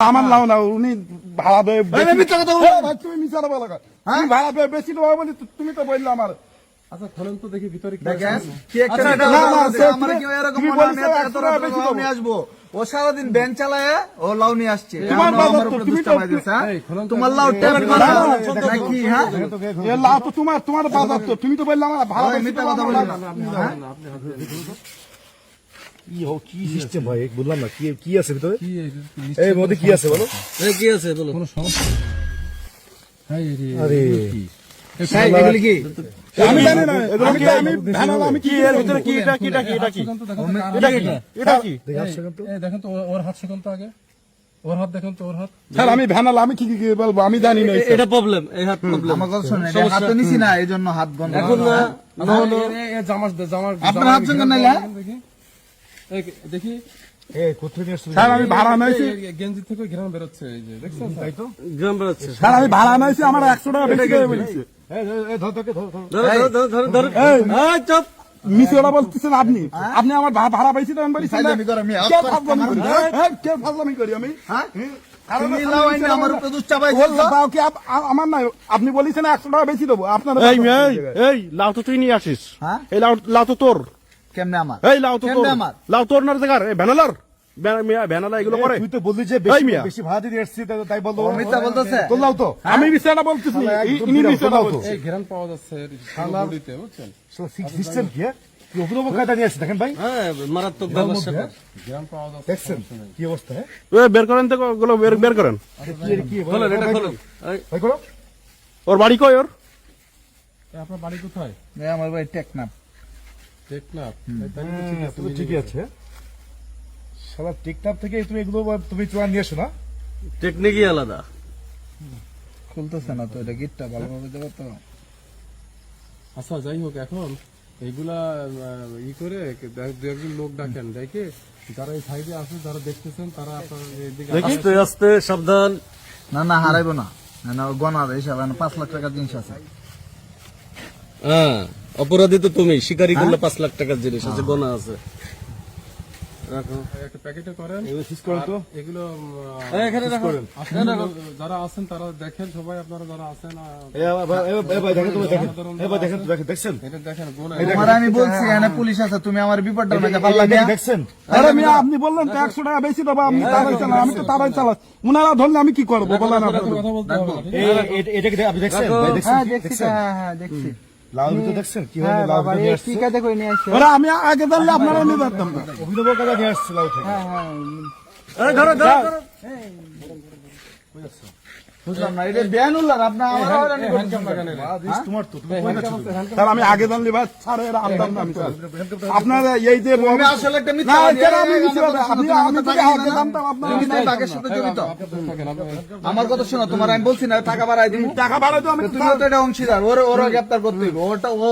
আমার নাও না উনি ভাড়া দেয় বলো। ভাই, তুমি কথা তুমি ভাড়া দেয় বেশি দেবো বলি তুমি তো বললে আমার। আচ্ছা খোলেন তো দেখি ভিতরে আচ্ছা, হয় আসব। ও সারাদিন ব্যান চালায় ও লাউ নিয়ে আসছে। তোমার হ্যাঁ? লাউ হ্যাঁ? তোমার তোমার বাজার তো তুমি তো বললে আমার ভাড়া মিথ্যা কথা আমার কি হো কি সিস্টেম ভাই বললাম না কি কি আছে ভিতরে এই এই মধ্যে কি আছে বলো কি আছে বলো কোনো সমস্যা নেই। এই রে, আরে। এগুলো কি? এই এগুলি কি আমি জানি না আমি তো- আমি ভ্যানাল আমি কি এর ভিতরে কি এটা কি এটা কি এটা কি হাত সেখান তো দেখেন তো ওর- হাত সেখান তো আগে ওর হাত দেখেন তো ওর হাত স্যার আমি ভ্যানাল আমি কি বলব আমি জানি না এটা প্রবলেম এই হাত প্রবলেম আমার কথা শোনেন এটা হাত তো নিছি না এই জন্য হাত বন্ধ এখন না আচ্ছা, জামার জামার আপনার হাত সঙ্গে ঘেরা নাইলা? দেখি এই, দেখি। এই কোথায় নিয়ে আসছো স্যার আমি ভাড়া নাইছি এই- এই গেঞ্জি থেকে ঘেরান বেরোচ্ছে এই যে দেখছেন তাই তো? গ্রাম বেরোচ্ছে। স্যার আমি ভাড়া নাইছি আমার একশো টাকা বেশি বলেছে। চুপ। ওরা বলতেছেন আপনি। আপনি আমার ভাড়া করো, আমি কে করি? হ্যাঁ, কে ফাজলামি করি? আমি হ্যাঁ? আমি আইনে মিছে আমার নাই। আপনি বলেছেন একশো টাকা বেশি দেবো। আপনার এই লাউ তো তুই নিয়ে আসিস। হ্যাঁ? এই লাউ লাউ তো তোর। কেমনে আমার? এই লাউ তো কেমনে আমার? লাউ তোর না দেখার এই ভ্যানালার মিয়া, ভ্যানালা এগুলো করে। তুই তো বললি যে বেশি বেশি ভাড়া দিয়ে তাই- বলতো ও মিথ্যা বলতেছে। তোলাও তো। আমি বলতেছি। শালা ই- একদম ইনি। এই ঘেরান পাওয়া যাচ্ছে বুঝছেন? সিস্টেম কি হ্যাঁ? কি অভিনব কায়দা নিয়ে আসছে দেখেন ভাই। হ্যাঁ মারাত্মক সমস্যা কর ঘেরান পাওয়া যাচ্ছে দেখছেন? কি অবস্থা হ্যাঁ? বের করেন তো বের বের করেন। কি এর এটা খোলেন। ভাই করো। ওর বাড়ি কই ওর? আপনার বাড়ি কোথায়? আমার ভাই টেকনাফ। টেকনাফ? হ্যাঁ, তুমি ঠিকই আছে? শালা থেকে তুমি এগুলো তুমি তোমার নিয়ে এসো না। টেকনিকই আলাদা। খুলতেছে না তো এটা গিটটা ভালোভাবে দেবো তো। আচ্ছা যাই হোক এখন এইগুলা ই করে দে- দু একজন লোক ডাকেন দেখে যারা এই সাইডে আছে যারা দেখতেছেন তারা আপনার এইদিকে আস্তে আস্তে সাবধান। না না হারাইবো না। না না গনার হিসাব পাঁচ লাখ টাকার জিনিস আছে। হ্যাঁ। অপরাধী তো তুমি শিকারি করলে পাঁচ লাখ টাকার জিনিস আছে গোনা আছে। একটা প্যাকেটে করেন। তো? এগুলো এখানে যারা আছেন তারা দেখেন সবাই আপনারা যারা আছেন দেখেন দেখেন। আমি বলছি এখানে পুলিশ তুমি আমার বিপদটা দেখছেন? আপনি বললেন তো একশো টাকা বেশি দেবো আমি তারাই চালাই আমি তো তারাই চালাই উনারা ধরলে আমি কি করব বলেন আপনি দেখছেন? হ্যাঁ? দেখছি। হ্যাঁ হ্যাঁ লাউ তো দেখছেন? কি হ্যাঁ লাউ বাবা আসছে? টিকাতে করে নিয়ে আসছে। ওরা আমি আগে ধরলে আপনারা নিয়ে যেতাম না। অভিনব কায়দা নিয়ে আসছে লাউ থেকে। হ্যাঁ হ্যাঁ ধরো ধরো ধরো। আমি আগে জানলে ভাই ছাড়ে না আমি আপনার এই যে আমার কথা শোনো, তোমার আমি বলছি না টাকা বাড়াই দিবি। টাকা বাড়াই আমি তুমি তো এটা অংশীদার ওর ওর গ্রেপ্তার করতে হইব। ওটা ও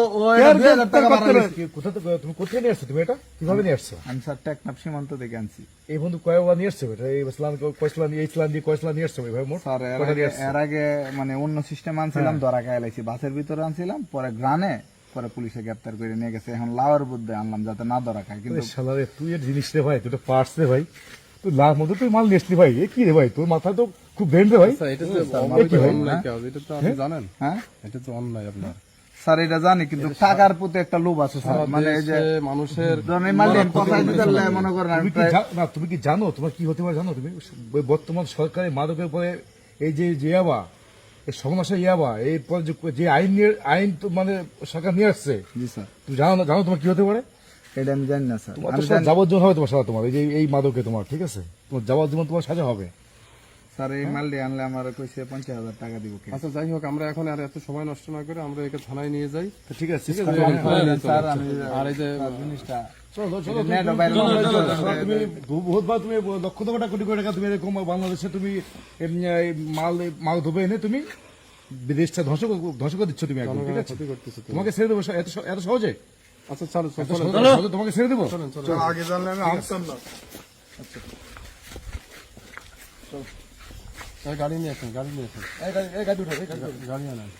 কোথা থেকে তুমি কোথায় নিয়ে আসছো তুমি এটা? কীভাবে নিয়ে আসছো? আমি স্যার টেকনাফ সীমান্ত থেকে আনছি। এই বন্ধু কয়বার নিয়ে আসছো এটা এই ইসলাম কয়সলান এই ইসলাম দিয়ে কয়সলান নিয়ে আসছো ভাই মোট স্যার এর আগে মানে অন্য সিস্টেম আনছিলাম ধরা খাই লাইছি। বাসের ভিতরে আনছিলাম পরে গ্রানে পরে পুলিশে গ্রেপ্তার করে নিয়ে গেছে। এখন লাওয়ার বুদ্ধে আনলাম যাতে না ধরা খায়। কিন্তু আরে শালা রে তুই এর জিনিস রে ভাই তুই তো পার্টস রে ভাই। তুই লাখ মধ্যে তুই মাল নিয়ে আসলি ভাই এ কি রে ভাই? তোর মাথায় তো খুব ব্রেন রে ভাই। এটা তো এটা তো আপনি জানেন। হ্যাঁ? এটা তো অন্যায় আপনার। স্যার এটা জানি কিন্তু টাকার প্রতি একটা লোভ আছে স্যার। মানে এই যে মানুষের মনে করেন তুমি কি না তুমি কি জানো? তোমার কি হতে পারে জানো? তুমি বর্তমান সরকারের মাদকের পরে এই যে ইয়াবা এই সর্বনাশা ইয়াবা এই পর যে- যে আইন নিয়ে আইন তো মানে সরকার নিয়ে আসছে। জি স্যার। তুমি জানো না জানো তোমার কি হতে পারে? এটা আমি জানি না স্যার। যাবজ্জীবন হবে তোমার সাথে তোমার এই যে এই মাদকে তোমার ঠিক আছে? তোমার যাবজ্জীবন তোমার সাজা হবে। স্যার এই মালটি আনলে আমার কইছে পঞ্চাশ হাজার টাকা দিব আচ্ছা যাই হোক আমরা এখন আর এত সময় নষ্ট না করে আমরা একে থানায় নিয়ে যাই। ঠিক আছে চলে স্যার আমি আর এই যে জিনিসটা চলো চলো তুমি বহুতবার তুমি লক্ষ টাকা কোটি কোটি টাকা তুমি এরকম বাংলাদেশে তুমি মাল মাল ধোবে এনে তুমি বিদেশটা ধ্বংস ধ্বংস করে দিচ্ছ তুমি ঠিক আছে। তোমাকে ছেড়ে দেবো এত এত সহজে? আচ্ছা চলো চলো তোমাকে ছেড়ে দেবো? আগে জানলে আমি আসতাম না। এই গাড়ি নিয়ে আসুন গাড়ি নিয়ে আসুন এই গাড়ি- এই এই। গাড়ি আনেন